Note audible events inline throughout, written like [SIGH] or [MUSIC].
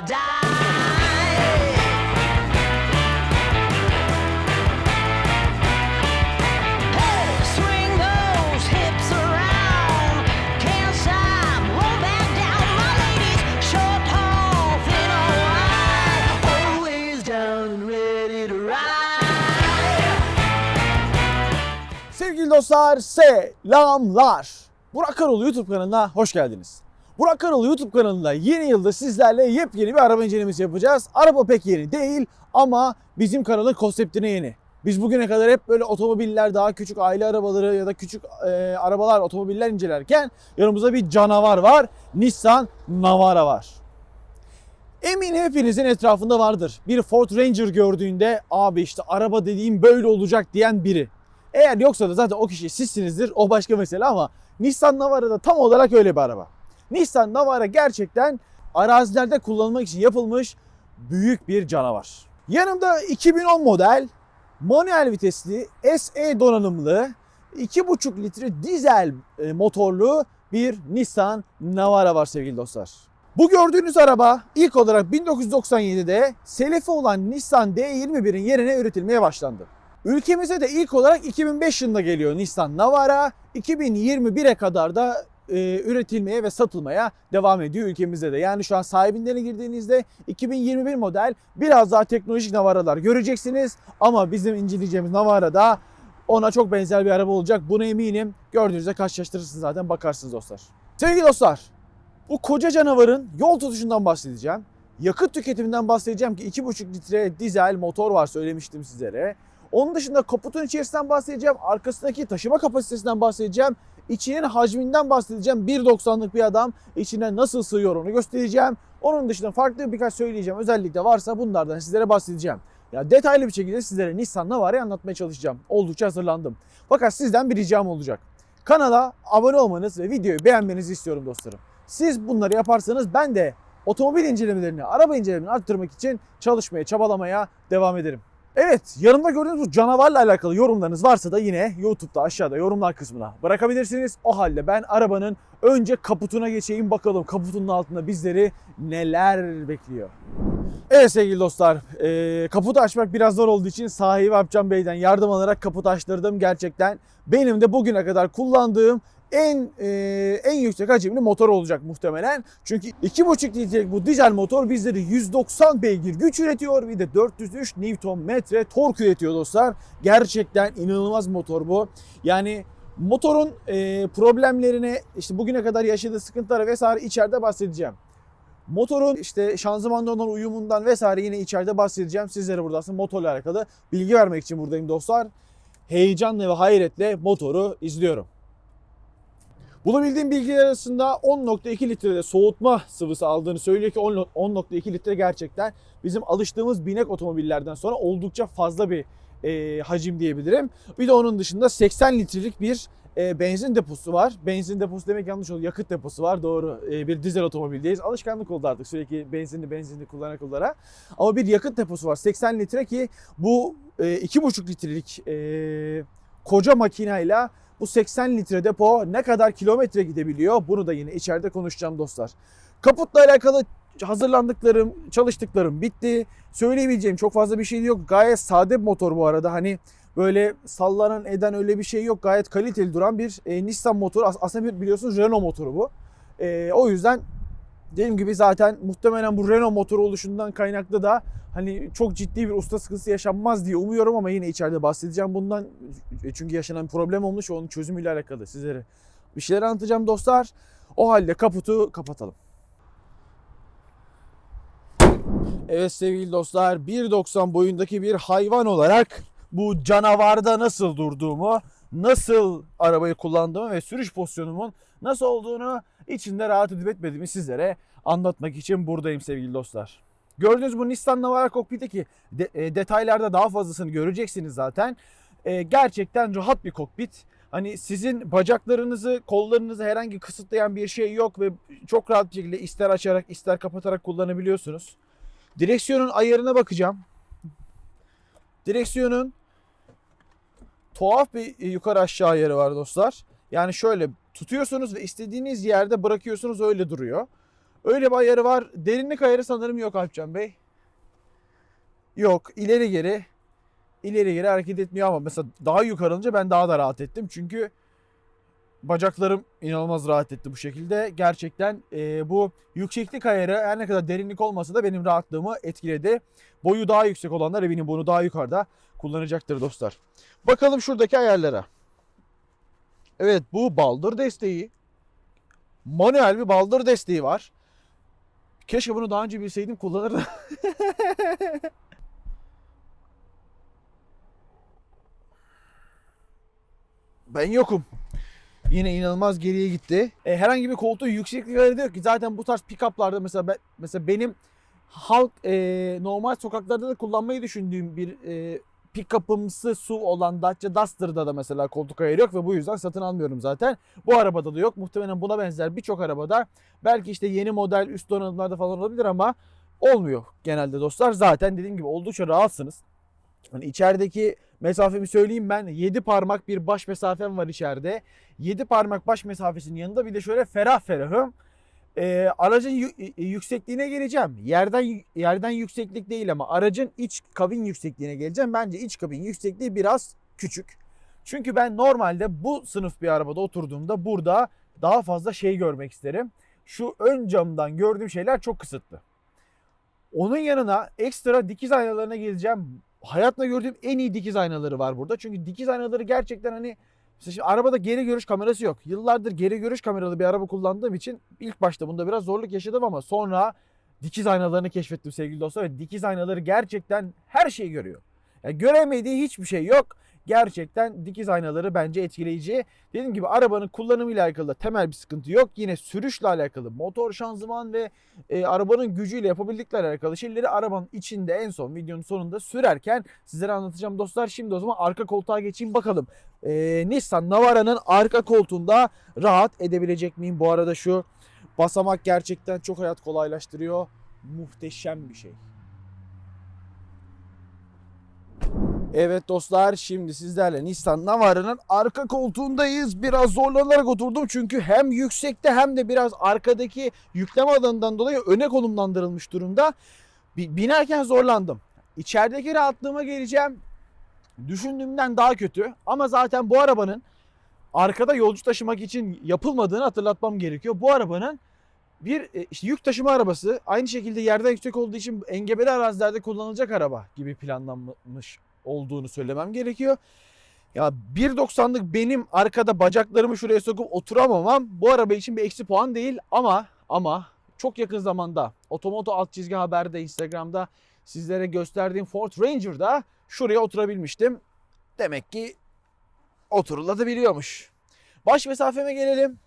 or. Sevgili dostlar selamlar. Burak Karol YouTube kanalına hoş geldiniz. Burak Karol YouTube kanalında yeni yılda sizlerle yepyeni bir araba incelemesi yapacağız. Araba pek yeni değil ama bizim kanalın konseptine yeni. Biz bugüne kadar hep böyle otomobiller, daha küçük aile arabaları ya da küçük e, arabalar, otomobiller incelerken yanımızda bir canavar var. Nissan Navara var. Eminim hepinizin etrafında vardır. Bir Ford Ranger gördüğünde abi işte araba dediğim böyle olacak diyen biri. Eğer yoksa da zaten o kişi sizsinizdir. O başka mesele ama Nissan Navara da tam olarak öyle bir araba. Nissan Navara gerçekten arazilerde kullanılmak için yapılmış büyük bir canavar. Yanımda 2010 model manuel vitesli SE donanımlı 2,5 litre dizel e, motorlu bir Nissan Navara var sevgili dostlar. Bu gördüğünüz araba ilk olarak 1997'de selifi olan Nissan D21'in yerine üretilmeye başlandı. Ülkemize de ilk olarak 2005 yılında geliyor Nissan Navara. 2021'e kadar da e, üretilmeye ve satılmaya devam ediyor ülkemizde de. Yani şu an sahibinden girdiğinizde 2021 model biraz daha teknolojik Navara'lar göreceksiniz. Ama bizim inceleyeceğimiz Navara da ona çok benzer bir araba olacak. Buna eminim. Gördüğünüzde karşılaştırırsınız zaten bakarsınız dostlar. Sevgili dostlar, bu koca canavarın yol tutuşundan bahsedeceğim. Yakıt tüketiminden bahsedeceğim ki 2,5 litre dizel motor var söylemiştim sizlere. Onun dışında kaputun içerisinden bahsedeceğim. Arkasındaki taşıma kapasitesinden bahsedeceğim. İçinin hacminden bahsedeceğim. 1.90'lık bir adam içine nasıl sığıyor onu göstereceğim. Onun dışında farklı birkaç söyleyeceğim özellik de varsa bunlardan sizlere bahsedeceğim. Ya detaylı bir şekilde sizlere Nissan Navara'yı anlatmaya çalışacağım. Oldukça hazırlandım. Fakat sizden bir ricam olacak. Kanala abone olmanız ve videoyu beğenmenizi istiyorum dostlarım. Siz bunları yaparsanız ben de otomobil incelemelerini, araba incelemelerini arttırmak için çalışmaya, çabalamaya devam ederim. Evet, yanımda gördüğünüz bu canavarla alakalı yorumlarınız varsa da yine YouTube'da aşağıda yorumlar kısmına bırakabilirsiniz. O halde ben arabanın önce kaputuna geçeyim bakalım kaputunun altında bizleri neler bekliyor. Evet sevgili dostlar, e, kaputu açmak biraz zor olduğu için sahibi Apcan Bey'den yardım alarak kaputu açtırdım gerçekten. Benim de bugüne kadar kullandığım en e, en yüksek hacimli motor olacak muhtemelen. Çünkü 2,5 litrelik bu dizel motor bizleri 190 beygir güç üretiyor. Bir de 403 Nm tork üretiyor dostlar. Gerçekten inanılmaz motor bu. Yani motorun e, problemlerine işte bugüne kadar yaşadığı sıkıntıları vesaire içeride bahsedeceğim. Motorun işte şanzımandan olan uyumundan vesaire yine içeride bahsedeceğim. Sizlere burada aslında motorla alakalı bilgi vermek için buradayım dostlar. Heyecanla ve hayretle motoru izliyorum. Bulabildiğim bilgiler arasında 10.2 litrede soğutma sıvısı aldığını söylüyor ki 10 10.2 litre gerçekten bizim alıştığımız binek otomobillerden sonra oldukça fazla bir e, hacim diyebilirim. Bir de onun dışında 80 litrelik bir e, benzin deposu var. Benzin deposu demek yanlış oldu. Yakıt deposu var. Doğru. E, bir dizel otomobildeyiz. Alışkanlık oldu artık sürekli benzinli benzinli kullana kullana. Ama bir yakıt deposu var. 80 litre ki bu e, 2,5 litrelik e, koca makinayla bu 80 litre depo ne kadar kilometre gidebiliyor? Bunu da yine içeride konuşacağım dostlar. Kaputla alakalı hazırlandıklarım, çalıştıklarım bitti. Söyleyebileceğim çok fazla bir şey yok. Gayet sade bir motor bu arada. Hani böyle sallanan eden öyle bir şey yok. Gayet kaliteli duran bir e, Nissan motoru. As- aslında biliyorsunuz Renault motoru bu. E, o yüzden dediğim gibi zaten muhtemelen bu Renault motoru oluşundan kaynaklı da hani çok ciddi bir usta sıkıntısı yaşanmaz diye umuyorum ama yine içeride bahsedeceğim bundan. E, Çünkü yaşanan bir problem olmuş ve onun çözümüyle alakalı sizlere bir şeyler anlatacağım dostlar. O halde kaputu kapatalım. Evet sevgili dostlar 1.90 boyundaki bir hayvan olarak bu canavarda nasıl durduğumu, nasıl arabayı kullandığımı ve sürüş pozisyonumun nasıl olduğunu içinde rahat edip etmediğimi sizlere anlatmak için buradayım sevgili dostlar. Gördüğünüz bu Nissan Navara kokpitteki de- e, detaylarda daha fazlasını göreceksiniz zaten. E, gerçekten rahat bir kokpit. Hani sizin bacaklarınızı, kollarınızı herhangi kısıtlayan bir şey yok ve çok rahat bir şekilde ister açarak ister kapatarak kullanabiliyorsunuz. Direksiyonun ayarına bakacağım. Direksiyonun tuhaf bir yukarı aşağı ayarı var dostlar. Yani şöyle tutuyorsunuz ve istediğiniz yerde bırakıyorsunuz öyle duruyor. Öyle bir ayarı var. Derinlik ayarı sanırım yok Alpcan Bey. Yok. ileri geri. ileri geri hareket etmiyor ama mesela daha yukarı alınca ben daha da rahat ettim. Çünkü bacaklarım inanılmaz rahat etti bu şekilde. Gerçekten e, bu yükseklik ayarı her ne kadar derinlik olmasa da benim rahatlığımı etkiledi. Boyu daha yüksek olanlar eminim bunu daha yukarıda kullanacaktır dostlar. Bakalım şuradaki ayarlara. Evet bu baldır desteği. Manuel bir baldır desteği var. Keşke bunu daha önce bilseydim kullanırdım. [LAUGHS] ben yokum. Yine inanılmaz geriye gitti. E, herhangi bir koltuğu yükseklik da yok ki. Zaten bu tarz pick-up'larda mesela ben, mesela benim halk e, normal sokaklarda da kullanmayı düşündüğüm bir e, pick-up'ımsı su olan Dacia Duster'da da mesela koltuk ayarı yok ve bu yüzden satın almıyorum zaten. Bu arabada da yok. Muhtemelen buna benzer birçok arabada belki işte yeni model üst donanımlarda falan olabilir ama olmuyor genelde dostlar. Zaten dediğim gibi oldukça rahatsınız. Hani içerideki mesafemi söyleyeyim ben 7 parmak bir baş mesafem var içeride. 7 parmak baş mesafesinin yanında bir de şöyle ferah ferahım. Ee, aracın yü- yüksekliğine geleceğim. Yerden yerden yükseklik değil ama aracın iç kabin yüksekliğine geleceğim. Bence iç kabin yüksekliği biraz küçük. Çünkü ben normalde bu sınıf bir arabada oturduğumda burada daha fazla şey görmek isterim. Şu ön camdan gördüğüm şeyler çok kısıtlı. Onun yanına ekstra dikiz aynalarına geleceğim. Hayatımda gördüğüm en iyi dikiz aynaları var burada. Çünkü dikiz aynaları gerçekten hani Mesela şimdi arabada geri görüş kamerası yok. Yıllardır geri görüş kameralı bir araba kullandığım için ilk başta bunda biraz zorluk yaşadım ama sonra dikiz aynalarını keşfettim sevgili dostlar. Ve dikiz aynaları gerçekten her şeyi görüyor. Yani göremediği hiçbir şey yok. Gerçekten dikiz aynaları bence etkileyici. Dediğim gibi arabanın kullanımıyla alakalı da temel bir sıkıntı yok. Yine sürüşle alakalı motor, şanzıman ve e, arabanın gücüyle yapabildikleri alakalı şeyleri arabanın içinde en son videonun sonunda sürerken sizlere anlatacağım dostlar. Şimdi o zaman arka koltuğa geçeyim bakalım. E, Nissan Navara'nın arka koltuğunda rahat edebilecek miyim? Bu arada şu basamak gerçekten çok hayat kolaylaştırıyor. Muhteşem bir şey. Evet dostlar şimdi sizlerle Nissan Navara'nın arka koltuğundayız. Biraz zorlanarak oturdum çünkü hem yüksekte hem de biraz arkadaki yükleme alanından dolayı öne konumlandırılmış durumda. Bi- Binerken zorlandım. İçerideki rahatlığıma geleceğim. Düşündüğümden daha kötü ama zaten bu arabanın arkada yolcu taşımak için yapılmadığını hatırlatmam gerekiyor. Bu arabanın bir e, işte yük taşıma arabası aynı şekilde yerden yüksek olduğu için engebeli arazilerde kullanılacak araba gibi planlanmış olduğunu söylemem gerekiyor. Ya 1.90'lık benim arkada bacaklarımı şuraya sokup oturamamam bu araba için bir eksi puan değil ama ama çok yakın zamanda Otomoto alt çizgi haberde Instagram'da sizlere gösterdiğim Ford Ranger'da şuraya oturabilmiştim. Demek ki oturulabiliyormuş. Baş mesafeme gelelim.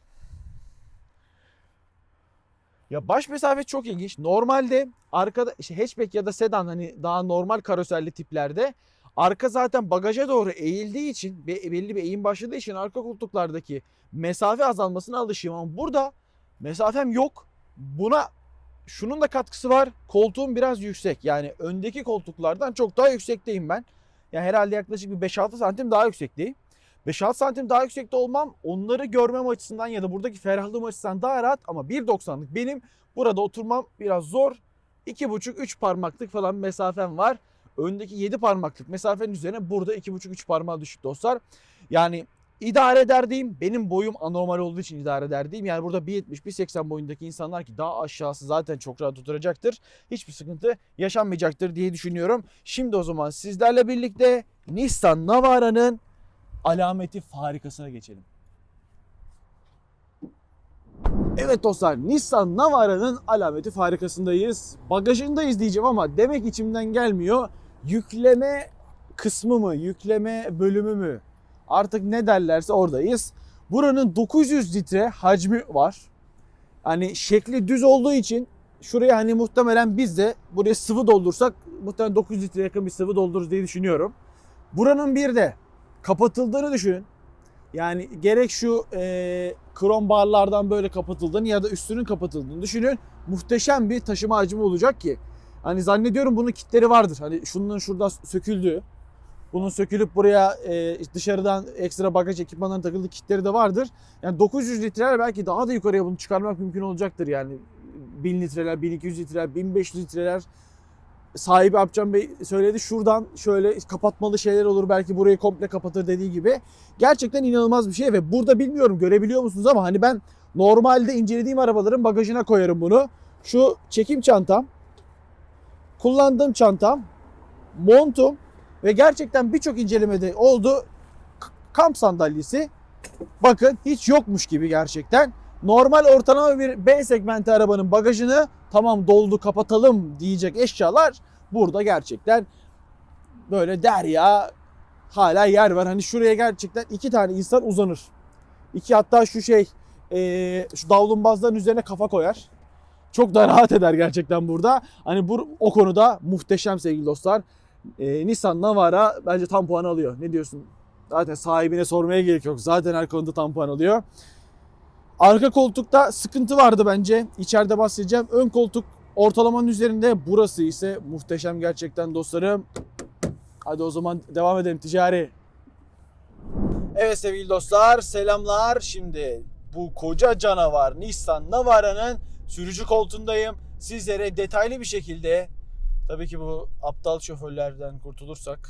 Ya baş mesafe çok ilginç. Normalde arkada işte hatchback ya da sedan hani daha normal karoserli tiplerde arka zaten bagaja doğru eğildiği için be- belli bir eğim başladığı için arka koltuklardaki mesafe azalmasına alışığım ama burada mesafem yok. Buna şunun da katkısı var. Koltuğum biraz yüksek. Yani öndeki koltuklardan çok daha yüksekteyim ben. Yani herhalde yaklaşık bir 5-6 santim daha yüksekteyim. 5-6 santim daha yüksekte olmam onları görmem açısından ya da buradaki ferahlığım açısından daha rahat ama 1.90'lık benim burada oturmam biraz zor. 2.5-3 parmaklık falan mesafem var. Öndeki 7 parmaklık mesafenin üzerine burada 2.5-3 parmağı düşük dostlar. Yani idare eder diyeyim. Benim boyum anormal olduğu için idare eder diyeyim. Yani burada 1.70-1.80 boyundaki insanlar ki daha aşağısı zaten çok rahat oturacaktır. Hiçbir sıkıntı yaşanmayacaktır diye düşünüyorum. Şimdi o zaman sizlerle birlikte Nissan Navara'nın alameti farikasına geçelim. Evet dostlar Nissan Navara'nın alameti farikasındayız. Bagajındayız diyeceğim ama demek içimden gelmiyor. Yükleme kısmı mı, yükleme bölümü mü artık ne derlerse oradayız. Buranın 900 litre hacmi var. Hani şekli düz olduğu için şuraya hani muhtemelen biz de buraya sıvı doldursak muhtemelen 900 litre yakın bir sıvı doldururuz diye düşünüyorum. Buranın bir de kapatıldığını düşünün. Yani gerek şu e, krom barlardan böyle kapatıldığını ya da üstünün kapatıldığını düşünün. Muhteşem bir taşıma hacmi olacak ki. Hani zannediyorum bunun kitleri vardır. Hani şunun şurada söküldüğü. Bunun sökülüp buraya e, dışarıdan ekstra bagaj ekipmanların takıldığı kitleri de vardır. Yani 900 litreler belki daha da yukarıya bunu çıkarmak mümkün olacaktır yani. 1000 litreler, 1200 litreler, 1500 litreler sahibi Apcan Bey söyledi. Şuradan şöyle kapatmalı şeyler olur belki burayı komple kapatır dediği gibi. Gerçekten inanılmaz bir şey ve burada bilmiyorum görebiliyor musunuz ama hani ben normalde incelediğim arabaların bagajına koyarım bunu. Şu çekim çantam, kullandığım çantam, montum ve gerçekten birçok incelemede oldu. Kamp sandalyesi. Bakın hiç yokmuş gibi gerçekten. Normal ortalama bir B segmenti arabanın bagajını tamam doldu kapatalım diyecek eşyalar burada gerçekten böyle derya hala yer var. Hani şuraya gerçekten iki tane insan uzanır. İki hatta şu şey eee, şu davlumbazların üzerine kafa koyar. Çok da rahat eder gerçekten burada. Hani bu o konuda muhteşem sevgili dostlar. Eee, Nissan Navara bence tam puan alıyor. Ne diyorsun? Zaten sahibine sormaya gerek yok. Zaten her konuda tam puan alıyor. Arka koltukta sıkıntı vardı bence. İçeride bahsedeceğim. Ön koltuk ortalamanın üzerinde. Burası ise muhteşem gerçekten dostlarım. Hadi o zaman devam edelim ticari. Evet sevgili dostlar selamlar. Şimdi bu koca canavar Nissan Navara'nın sürücü koltuğundayım. Sizlere detaylı bir şekilde tabii ki bu aptal şoförlerden kurtulursak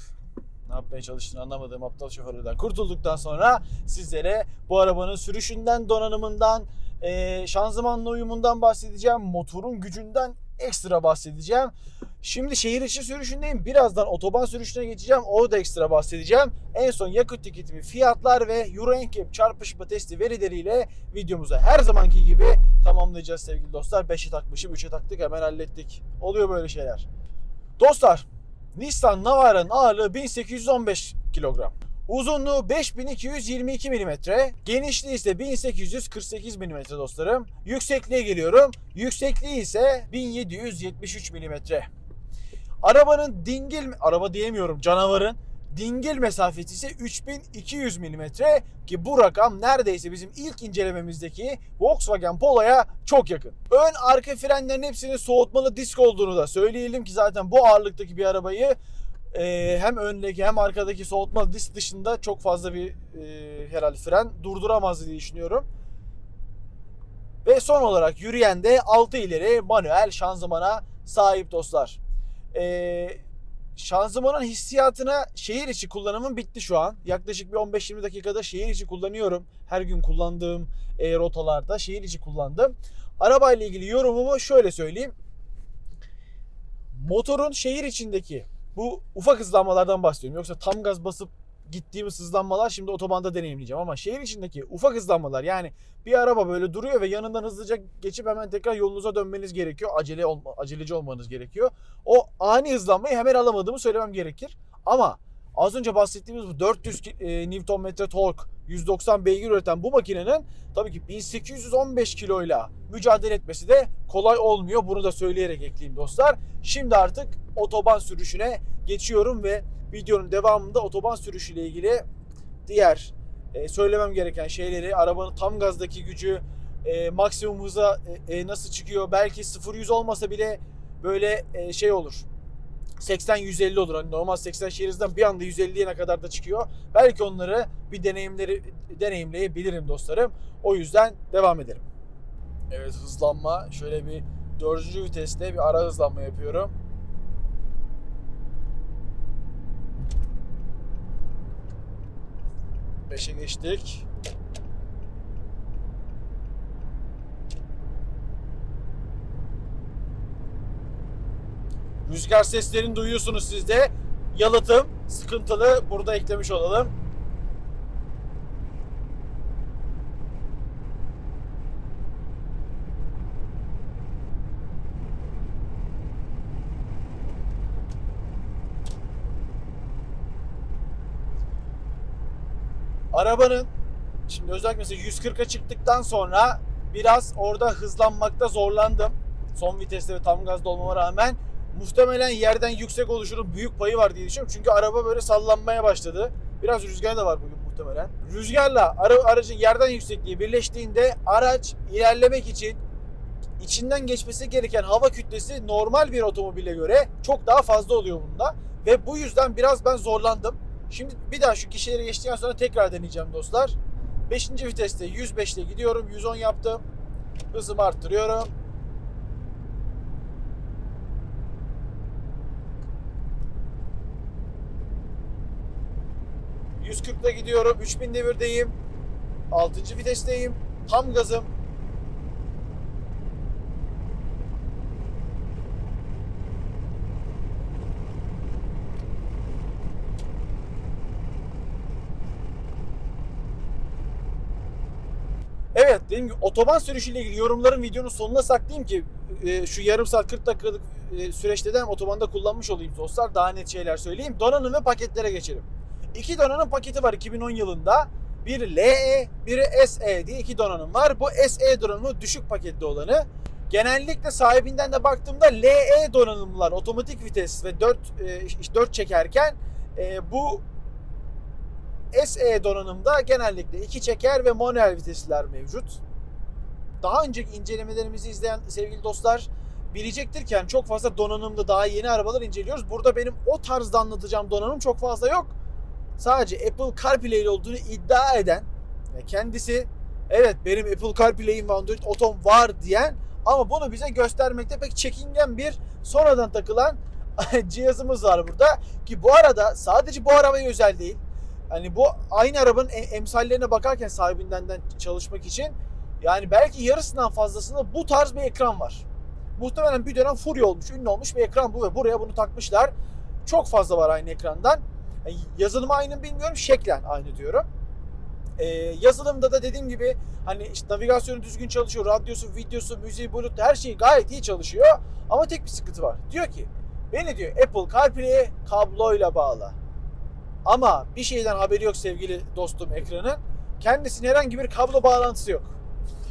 ne yapmaya çalıştığını anlamadığım aptal şoförlerden kurtulduktan sonra sizlere bu arabanın sürüşünden, donanımından, şanzımanla uyumundan bahsedeceğim. Motorun gücünden ekstra bahsedeceğim. Şimdi şehir içi sürüşündeyim. Birazdan otoban sürüşüne geçeceğim. Orada ekstra bahsedeceğim. En son yakıt tüketimi, fiyatlar ve Euro NCAP çarpışma testi verileriyle videomuzu her zamanki gibi tamamlayacağız sevgili dostlar. 5'e takmışım, 3'e taktık hemen hallettik. Oluyor böyle şeyler. Dostlar, Nissan Navara'nın ağırlığı 1815 kilogram. Uzunluğu 5222 mm, genişliği ise 1848 mm dostlarım. Yüksekliğe geliyorum. Yüksekliği ise 1773 mm. Arabanın dingil, araba diyemiyorum canavarın dingil mesafesi ise 3200 mm ki bu rakam neredeyse bizim ilk incelememizdeki Volkswagen Polo'ya çok yakın. Ön arka frenlerin hepsinin soğutmalı disk olduğunu da söyleyelim ki zaten bu ağırlıktaki bir arabayı e, hem öndeki hem arkadaki soğutmalı disk dışında çok fazla bir e, herhalde fren durduramaz diye düşünüyorum. Ve son olarak yürüyen de 6 ileri manuel şanzımana sahip dostlar. Eee şanzımanın hissiyatına şehir içi kullanımım bitti şu an. Yaklaşık bir 15-20 dakikada şehir içi kullanıyorum. Her gün kullandığım e, rotalarda şehir içi kullandım. Arabayla ilgili yorumumu şöyle söyleyeyim. Motorun şehir içindeki bu ufak hızlanmalardan bahsediyorum. Yoksa tam gaz basıp gittiğimiz hızlanmalar şimdi otobanda deneyimleyeceğim. Ama şehir içindeki ufak hızlanmalar yani bir araba böyle duruyor ve yanından hızlıca geçip hemen tekrar yolunuza dönmeniz gerekiyor. Acele olma, aceleci olmanız gerekiyor. O ani hızlanmayı hemen alamadığımı söylemem gerekir. Ama az önce bahsettiğimiz bu 400 ki- e, Nm tork, 190 beygir üreten bu makinenin tabii ki 1815 kiloyla mücadele etmesi de kolay olmuyor. Bunu da söyleyerek ekleyeyim dostlar. Şimdi artık otoban sürüşüne geçiyorum ve videonun devamında otoban sürüşüyle ilgili diğer e, söylemem gereken şeyleri, arabanın tam gazdaki gücü, e, maksimum hıza e, nasıl çıkıyor, belki 0-100 olmasa bile böyle şey olur. 80-150 olur. Hani normal 80 şehir hızından bir anda 150'ye ne kadar da çıkıyor. Belki onları bir deneyimleri deneyimleyebilirim dostlarım. O yüzden devam edelim. Evet hızlanma. Şöyle bir dördüncü viteste bir ara hızlanma yapıyorum. Beşe geçtik. Rüzgar seslerini duyuyorsunuz siz de. Yalıtım sıkıntılı. Burada eklemiş olalım. Arabanın şimdi özellikle mesela 140'a çıktıktan sonra biraz orada hızlanmakta zorlandım. Son viteste ve tam gazda olmama rağmen muhtemelen yerden yüksek oluşunun büyük payı var diye düşünüyorum. Çünkü araba böyle sallanmaya başladı. Biraz rüzgar da var bugün muhtemelen. Rüzgarla ara, aracın yerden yüksekliği birleştiğinde araç ilerlemek için içinden geçmesi gereken hava kütlesi normal bir otomobile göre çok daha fazla oluyor bunda. Ve bu yüzden biraz ben zorlandım. Şimdi bir daha şu kişileri geçtikten sonra tekrar deneyeceğim dostlar. 5. viteste 105 ile gidiyorum. 110 yaptım. Hızımı arttırıyorum. 140'da gidiyorum. 3000 devirdeyim. 6. vitesteyim. Tam gazım. Evet dediğim gibi otoban sürüşüyle ilgili yorumların videonun sonuna saklayayım ki e, şu yarım saat 40 dakikalık e, süreçte de otobanda kullanmış olayım dostlar. Daha net şeyler söyleyeyim. Donanım ve paketlere geçelim. İki donanım paketi var 2010 yılında. Biri LE, biri SE diye iki donanım var. Bu SE donanımı düşük paketli olanı. Genellikle sahibinden de baktığımda LE donanımlar otomatik vites ve 4 4 çekerken e, bu SE donanımda genellikle iki çeker ve manuel vitesler mevcut. Daha önceki incelemelerimizi izleyen sevgili dostlar bilecektir ki yani çok fazla donanımda daha yeni arabalar inceliyoruz. Burada benim o tarzda anlatacağım donanım çok fazla yok. Sadece Apple CarPlay ile olduğunu iddia eden ve kendisi evet benim Apple CarPlay'im ve Android Autom var diyen ama bunu bize göstermekte pek çekingen bir sonradan takılan [LAUGHS] cihazımız var burada. Ki bu arada sadece bu arabaya özel değil. Hani bu aynı arabanın em- emsallerine bakarken sahibinden de çalışmak için yani belki yarısından fazlasında bu tarz bir ekran var. Muhtemelen bir dönem furya olmuş, ünlü olmuş bir ekran bu ve buraya bunu takmışlar. Çok fazla var aynı ekrandan. Yazılımı aynı bilmiyorum, şeklen aynı diyorum. Ee, yazılımda da dediğim gibi hani işte navigasyonu düzgün çalışıyor, radyosu, videosu, müziği, bluetooth her şey gayet iyi çalışıyor. Ama tek bir sıkıntı var. Diyor ki beni diyor Apple CarPlay'e kabloyla bağla. Ama bir şeyden haberi yok sevgili dostum ekranın. Kendisine herhangi bir kablo bağlantısı yok.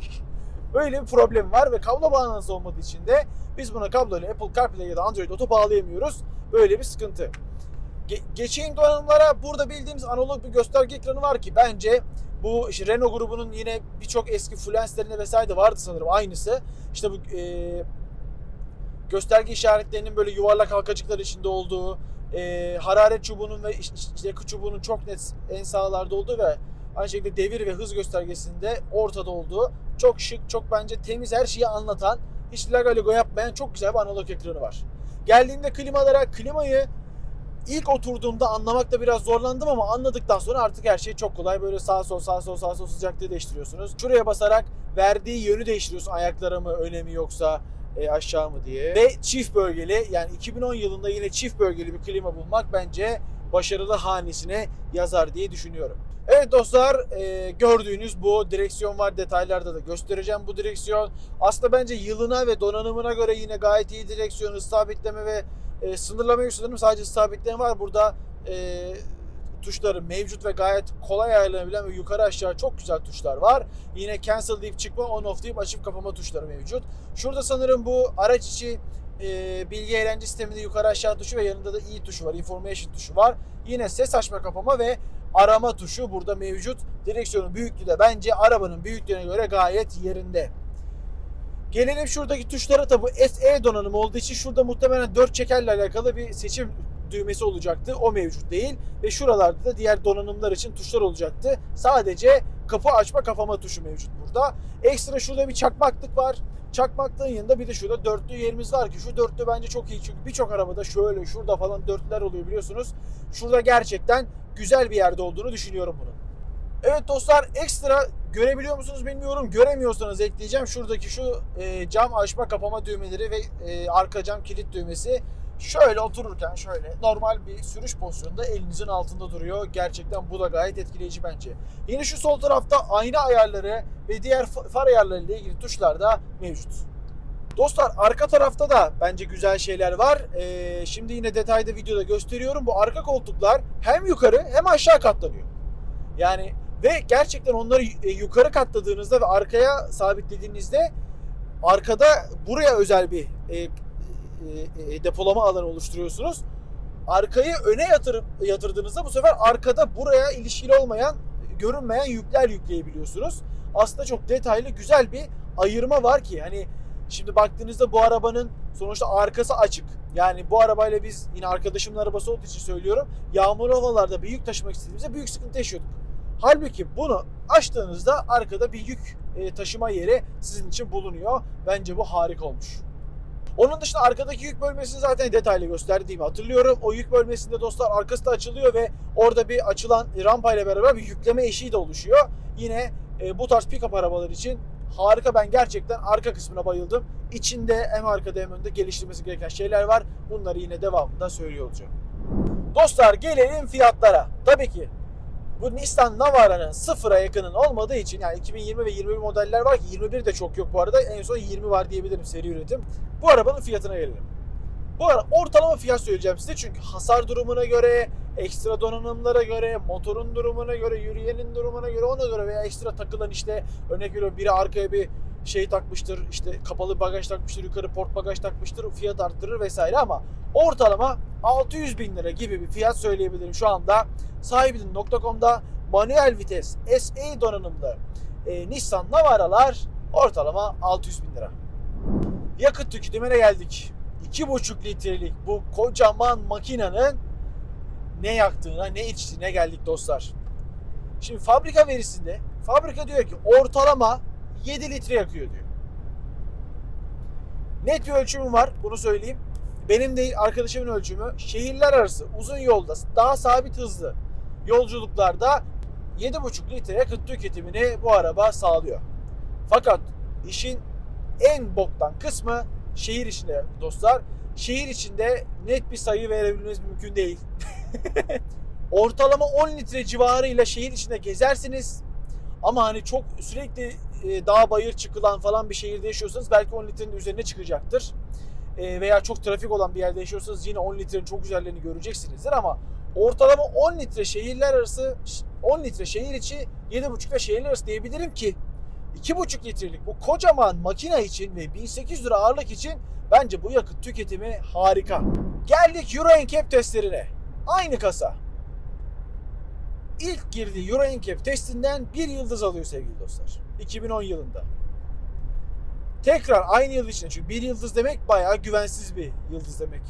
[LAUGHS] Böyle bir problem var ve kablo bağlantısı olmadığı için de biz buna kabloyla Apple CarPlay ya da Android Auto bağlayamıyoruz. Böyle bir sıkıntı. Ge- geçeyim donanımlara. Burada bildiğimiz analog bir gösterge ekranı var ki bence bu işte Renault grubunun yine birçok eski Fluence'lerinde vesaire de vardı sanırım aynısı. İşte bu e, gösterge işaretlerinin böyle yuvarlak halkacıklar içinde olduğu, e, hararet çubuğunun ve yakıt çubuğunun çok net en sağlarda olduğu ve aynı şekilde devir ve hız göstergesinde ortada olduğu çok şık, çok bence temiz her şeyi anlatan, hiç logo yapmayan çok güzel bir analog ekranı var. Geldiğimde klimalara, klimayı ilk oturduğumda anlamakta biraz zorlandım ama anladıktan sonra artık her şey çok kolay. Böyle sağ sol sağ sol sağ sol sıcaklığı değiştiriyorsunuz. Şuraya basarak verdiği yönü değiştiriyorsun. Ayaklara mı öne mi yoksa e, aşağı mı diye. Ve çift bölgeli yani 2010 yılında yine çift bölgeli bir klima bulmak bence başarılı hanesine yazar diye düşünüyorum. Evet dostlar e, gördüğünüz bu direksiyon var detaylarda da göstereceğim bu direksiyon. Aslında bence yılına ve donanımına göre yine gayet iyi direksiyon, hız sabitleme ve e, sınırlama sanırım sadece hız sabitleme var. Burada e, tuşları mevcut ve gayet kolay ayarlanabilen ve yukarı aşağı çok güzel tuşlar var. Yine cancel deyip çıkma, on off deyip açıp kapama tuşları mevcut. Şurada sanırım bu araç içi e, bilgi eğlence sisteminde yukarı aşağı tuşu ve yanında da i tuşu var, information tuşu var. Yine ses açma kapama ve arama tuşu burada mevcut. Direksiyonun büyüklüğü de bence arabanın büyüklüğüne göre gayet yerinde. Gelelim şuradaki tuşlara tabi SE donanımı olduğu için şurada muhtemelen 4 çekerle alakalı bir seçim düğmesi olacaktı. O mevcut değil. Ve şuralarda da diğer donanımlar için tuşlar olacaktı. Sadece kapı açma kapama tuşu mevcut burada. Ekstra şurada bir çakmaklık var. Çakmaklığın yanında bir de şurada dörtlü yerimiz var ki şu dörtlü bence çok iyi. Çünkü birçok arabada şöyle şurada falan dörtlüler oluyor biliyorsunuz. Şurada gerçekten güzel bir yerde olduğunu düşünüyorum bunun. Evet dostlar ekstra görebiliyor musunuz bilmiyorum. Göremiyorsanız ekleyeceğim. Şuradaki şu e, cam açma kapama düğmeleri ve e, arka cam kilit düğmesi şöyle otururken şöyle normal bir sürüş pozisyonunda elinizin altında duruyor. Gerçekten bu da gayet etkileyici bence. Yine şu sol tarafta ayna ayarları ve diğer fa- far ayarları ile ilgili tuşlar da mevcut. Dostlar arka tarafta da bence güzel şeyler var. Ee, şimdi yine detayda videoda gösteriyorum. Bu arka koltuklar hem yukarı hem aşağı katlanıyor. Yani ve gerçekten onları e, yukarı katladığınızda ve arkaya sabitlediğinizde arkada buraya özel bir e, e, e, depolama alanı oluşturuyorsunuz. Arkayı öne yatırıp yatırdığınızda bu sefer arkada buraya ilişkili olmayan görünmeyen yükler yükleyebiliyorsunuz. Aslında çok detaylı güzel bir ayırma var ki hani şimdi baktığınızda bu arabanın sonuçta arkası açık. Yani bu arabayla biz yine arkadaşımın arabası olduğu için söylüyorum. Yağmurlu havalarda bir yük taşımak istediğimizde büyük sıkıntı yaşıyorduk. Halbuki bunu açtığınızda arkada bir yük e, taşıma yeri sizin için bulunuyor. Bence bu harika olmuş. Onun dışında arkadaki yük bölmesini zaten detaylı gösterdiğimi hatırlıyorum. O yük bölmesinde dostlar arkası da açılıyor ve orada bir açılan rampayla beraber bir yükleme eşiği de oluşuyor. Yine e, bu tarz pick-up arabalar için harika. Ben gerçekten arka kısmına bayıldım. İçinde hem arkada hem önde geliştirmesi gereken şeyler var. Bunları yine devamında söylüyor olacağım. Dostlar gelelim fiyatlara. Tabii ki bu Nissan Navara'nın sıfıra yakının olmadığı için yani 2020 ve 21 modeller var ki 21 de çok yok bu arada. En son 20 var diyebilirim seri üretim. Bu arabanın fiyatına gelelim. Bu ara ortalama fiyat söyleyeceğim size çünkü hasar durumuna göre, ekstra donanımlara göre, motorun durumuna göre, yürüyenin durumuna göre, ona göre veya ekstra takılan işte örnek veriyorum biri arkaya bir şey takmıştır, işte kapalı bagaj takmıştır, yukarı port bagaj takmıştır, fiyat arttırır vesaire ama ortalama 600 bin lira gibi bir fiyat söyleyebilirim şu anda. Sahibinin.com'da manuel vites SE donanımlı e, Nissan Navara'lar ortalama 600 bin lira. Yakıt tüketimine geldik. 2,5 litrelik bu kocaman makinenin ne yaktığına, ne içtiğine geldik dostlar. Şimdi fabrika verisinde fabrika diyor ki ortalama 7 litre yakıyor diyor. Net bir ölçümüm var bunu söyleyeyim. Benim değil arkadaşımın ölçümü. Şehirler arası uzun yolda daha sabit hızlı yolculuklarda 7,5 litre yakıt tüketimini bu araba sağlıyor. Fakat işin en boktan kısmı şehir içinde dostlar. Şehir içinde net bir sayı verebilmemiz mümkün değil. [LAUGHS] Ortalama 10 litre civarıyla şehir içinde gezersiniz. Ama hani çok sürekli e, dağ bayır çıkılan falan bir şehirde yaşıyorsanız belki 10 litrenin üzerine çıkacaktır. E, veya çok trafik olan bir yerde yaşıyorsanız yine 10 litrenin çok üzerlerini göreceksinizdir ama ortalama 10 litre şehirler arası 10 litre şehir içi 7,5 ile şehirler arası diyebilirim ki 2,5 litrelik bu kocaman makine için ve 1800 lira ağırlık için bence bu yakıt tüketimi harika. Geldik Euro NCAP testlerine. Aynı kasa. İlk girdiği Euro NCAP testinden bir yıldız alıyor sevgili dostlar. 2010 yılında. Tekrar aynı yıl içinde çünkü bir yıldız demek bayağı güvensiz bir yıldız demek.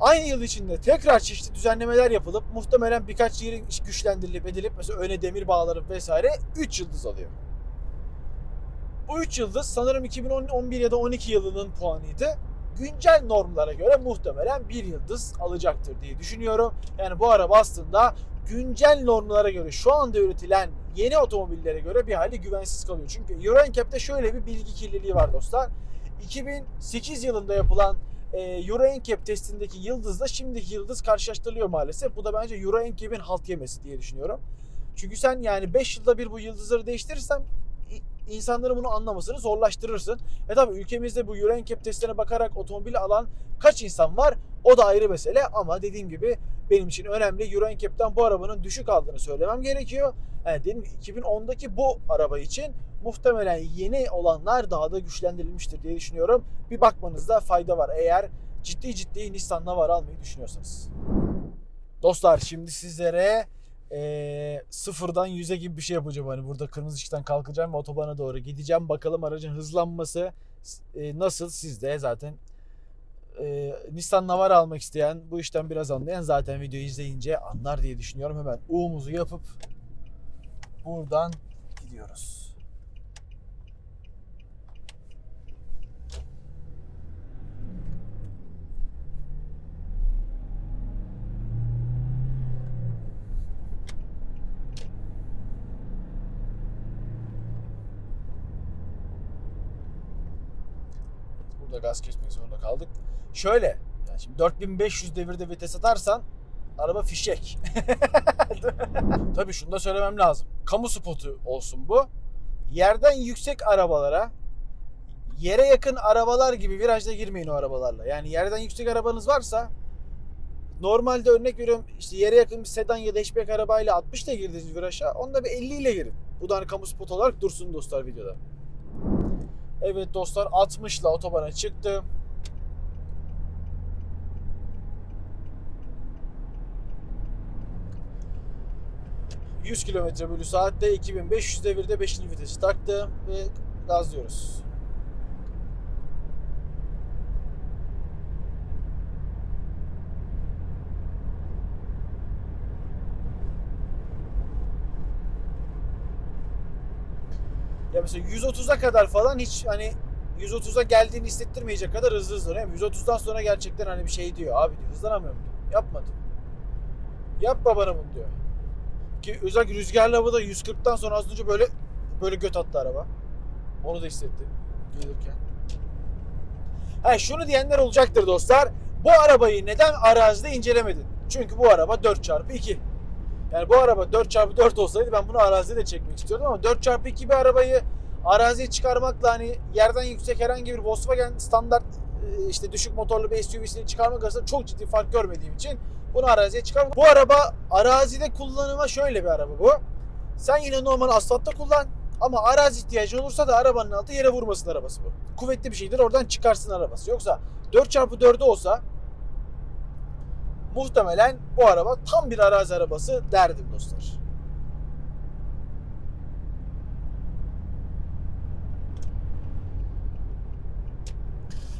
Aynı yıl içinde tekrar çeşitli düzenlemeler yapılıp muhtemelen birkaç yerin güçlendirilip edilip mesela öne demir bağlanıp vesaire 3 yıldız alıyor. Bu 3 yıldız sanırım 2011 ya da 12 yılının puanıydı. Güncel normlara göre muhtemelen bir yıldız alacaktır diye düşünüyorum. Yani bu araba aslında güncel normlara göre şu anda üretilen yeni otomobillere göre bir hayli güvensiz kalıyor. Çünkü Euro NCAP'te şöyle bir bilgi kirliliği var dostlar. 2008 yılında yapılan e, Euro NCAP testindeki yıldızla şimdiki yıldız karşılaştırılıyor maalesef. Bu da bence Euro NCAP'in halt yemesi diye düşünüyorum. Çünkü sen yani 5 yılda bir bu yıldızları değiştirirsen insanların bunu anlamasını zorlaştırırsın. E tabi ülkemizde bu Euro NCAP testine bakarak otomobil alan kaç insan var? O da ayrı mesele ama dediğim gibi benim için önemli. Euro NCAP'ten bu arabanın düşük aldığını söylemem gerekiyor. Yani gibi 2010'daki bu araba için muhtemelen yeni olanlar daha da güçlendirilmiştir diye düşünüyorum. Bir bakmanızda fayda var eğer ciddi ciddi Nissan Navara almayı düşünüyorsanız. Dostlar şimdi sizlere eee, sıfırdan 100'e gibi bir şey yapacağım. Hani burada kırmızı ışıktan kalkacağım ve otobana doğru gideceğim. Bakalım aracın hızlanması e, nasıl sizde zaten e, Nissan Navara almak isteyen, bu işten biraz anlayan zaten videoyu izleyince anlar diye düşünüyorum. Hemen U'muzu yapıp buradan gidiyoruz. Burada gaz kesmek zorunda kaldık. Şöyle, yani şimdi 4500 devirde vites atarsan araba fişek. [LAUGHS] Tabii şunu da söylemem lazım. Kamu spotu olsun bu. Yerden yüksek arabalara yere yakın arabalar gibi virajda girmeyin o arabalarla. Yani yerden yüksek arabanız varsa normalde örnek veriyorum işte yere yakın bir sedan ya da hatchback arabayla 60 ile girdiğiniz viraja onda bir 50 ile girin. Bu da hani kamu spotu olarak dursun dostlar videoda. Evet dostlar 60 ile otobana çıktım. ...100 km bölü saatte 2500 devirde 5. vitesi taktım ve gazlıyoruz. Ya mesela 130'a kadar falan hiç hani 130'a geldiğini hissettirmeyecek kadar hızlı hızlanıyor. Hem 130'dan sonra gerçekten hani bir şey diyor. Abi diyor hızlanamıyorum diyor. Yapma diyor. Yapma bana bunu diyor. Özellikle rüzgarlı havada 140'tan sonra az önce böyle böyle göt attı araba. Onu da hissettim gelirken. Ha şunu diyenler olacaktır dostlar. Bu arabayı neden arazide incelemedin? Çünkü bu araba 4x2. Yani bu araba 4x4 olsaydı ben bunu arazide de çekmek istiyordum ama 4x2 bir arabayı araziye çıkarmakla hani yerden yüksek herhangi bir Volkswagen standart işte düşük motorlu bir SUV'sini çıkarmak arasında çok ciddi fark görmediğim için bunu araziye çıkarmadım. Bu araba arazide kullanıma şöyle bir araba bu. Sen yine normal asfaltta kullan ama arazi ihtiyacı olursa da arabanın altı yere vurmasın arabası bu. Kuvvetli bir şeydir oradan çıkarsın arabası. Yoksa 4x4'ü olsa muhtemelen bu araba tam bir arazi arabası derdim dostlar.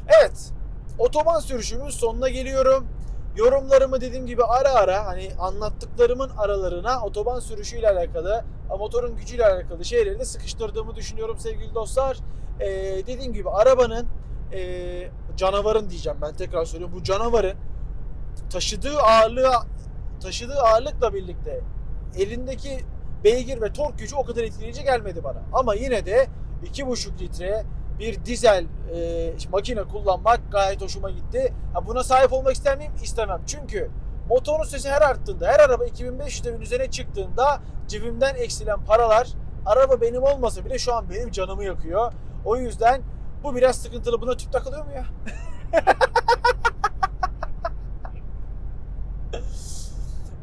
Evet. Otoban sürüşümün sonuna geliyorum. Yorumlarımı dediğim gibi ara ara hani anlattıklarımın aralarına otoban sürüşüyle alakalı, motorun gücüyle alakalı şeyleri de sıkıştırdığımı düşünüyorum sevgili dostlar. Ee, dediğim gibi arabanın ee, canavarın diyeceğim ben tekrar söylüyorum. Bu canavarın taşıdığı ağırlığı taşıdığı ağırlıkla birlikte elindeki beygir ve tork gücü o kadar etkileyici gelmedi bana. Ama yine de 2,5 litre bir dizel e, makine kullanmak gayet hoşuma gitti. Ha, buna sahip olmak ister miyim? İstemem. Çünkü motorun sesi her arttığında, her araba 2500 devin üzerine çıktığında cebimden eksilen paralar araba benim olmasa bile şu an benim canımı yakıyor. O yüzden bu biraz sıkıntılı. Buna tüp takılıyor mu ya? [LAUGHS]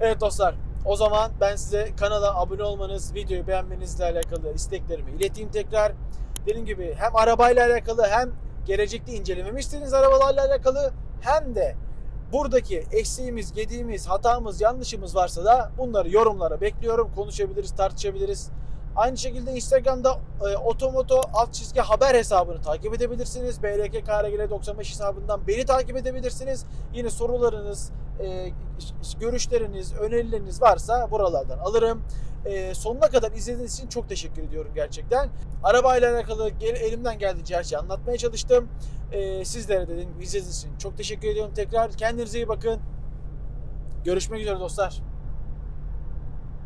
Evet dostlar o zaman ben size kanala abone olmanız, videoyu beğenmenizle alakalı isteklerimi ileteyim tekrar. Dediğim gibi hem arabayla alakalı hem gelecekte incelememi istediğiniz arabalarla alakalı hem de buradaki eksiğimiz, gediğimiz, hatamız, yanlışımız varsa da bunları yorumlara bekliyorum. Konuşabiliriz, tartışabiliriz. Aynı şekilde Instagram'da e, otomoto alt çizgi haber hesabını takip edebilirsiniz. BRK KRGL 95 hesabından beni takip edebilirsiniz. Yine sorularınız, e, görüşleriniz, önerileriniz varsa buralardan alırım. E, sonuna kadar izlediğiniz için çok teşekkür ediyorum gerçekten. Arabayla alakalı gel, elimden geldiğince her şeyi anlatmaya çalıştım. E, sizlere dediğim gibi izlediğiniz için çok teşekkür ediyorum tekrar. Kendinize iyi bakın. Görüşmek üzere dostlar.